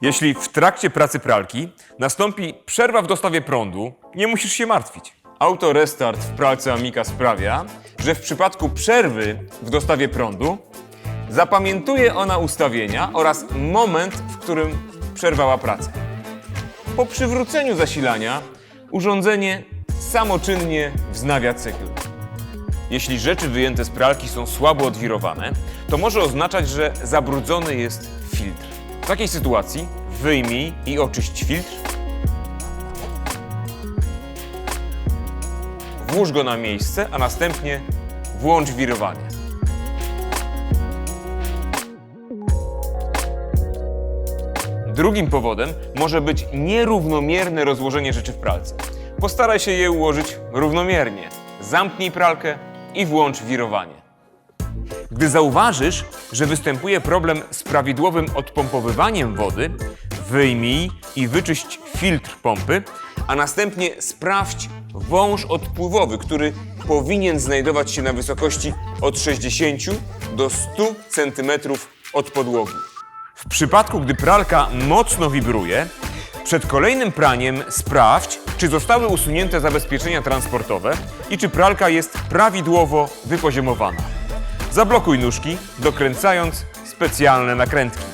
Jeśli w trakcie pracy pralki nastąpi przerwa w dostawie prądu, nie musisz się martwić. Autorestart w pralce Amika sprawia, że w przypadku przerwy w dostawie prądu zapamiętuje ona ustawienia oraz moment, w którym przerwała pracę. Po przywróceniu zasilania urządzenie samoczynnie wznawia cykl. Jeśli rzeczy wyjęte z pralki są słabo odwirowane, to może oznaczać, że zabrudzony jest filtr. W takiej sytuacji wyjmij i oczyść filtr. Włóż go na miejsce, a następnie włącz wirowanie. Drugim powodem może być nierównomierne rozłożenie rzeczy w pralce. Postaraj się je ułożyć równomiernie. Zamknij pralkę i włącz wirowanie. Gdy zauważysz, że występuje problem z prawidłowym odpompowywaniem wody, wyjmij i wyczyść filtr pompy, a następnie sprawdź wąż odpływowy, który powinien znajdować się na wysokości od 60 do 100 cm od podłogi. W przypadku, gdy pralka mocno wibruje, przed kolejnym praniem sprawdź, czy zostały usunięte zabezpieczenia transportowe i czy pralka jest prawidłowo wypoziomowana. Zablokuj nóżki, dokręcając specjalne nakrętki.